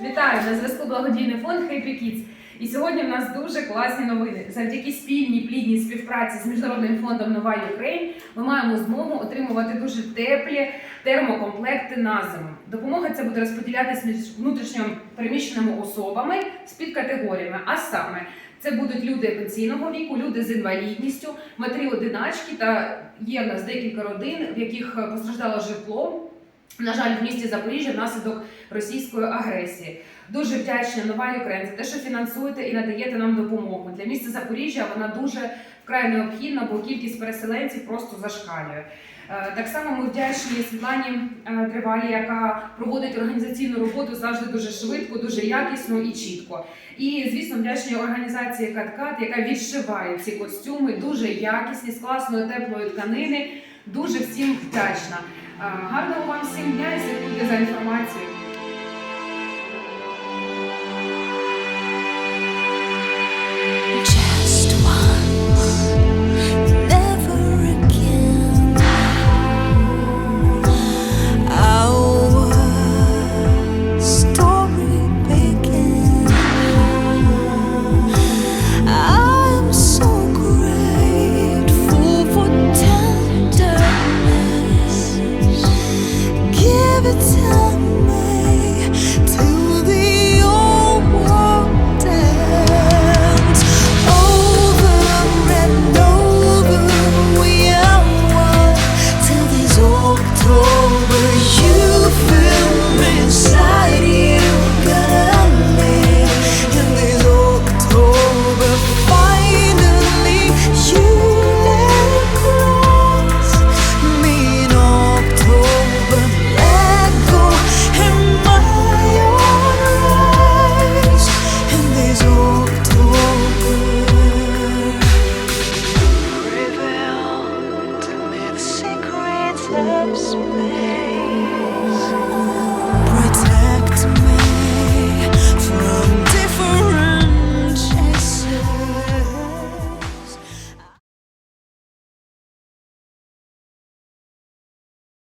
Вітаю на зв'язку благодійний фонд Happy Kids. І сьогодні в нас дуже класні новини. Завдяки спільній плідній співпраці з міжнародним фондом Нова Україн ми маємо змогу отримувати дуже теплі термокомплекти на зиму. Допомога ця буде розподілятися між внутрішньо переміщеними особами з підкатегоріями. А саме це будуть люди пенсійного віку, люди з інвалідністю, матері одиначки та є в нас декілька родин, в яких е, постраждало житло. На жаль, в місті Запоріжжя внаслідок російської агресії. Дуже вдячна нова Україна за те, що фінансуєте і надаєте нам допомогу. Для міста Запоріжжя вона дуже вкрай необхідна, бо кількість переселенців просто зашкалює. Е, Так само ми вдячні Світлані е, Тривалі, яка проводить організаційну роботу завжди дуже швидко, дуже якісно і чітко. І звісно, вдячні організації Каткат, яка відшиває ці костюми, дуже якісні, з класної теплої тканини. Дуже всім вдячна. Е, Гарного вам всім дня і слідкуйте за інформацією.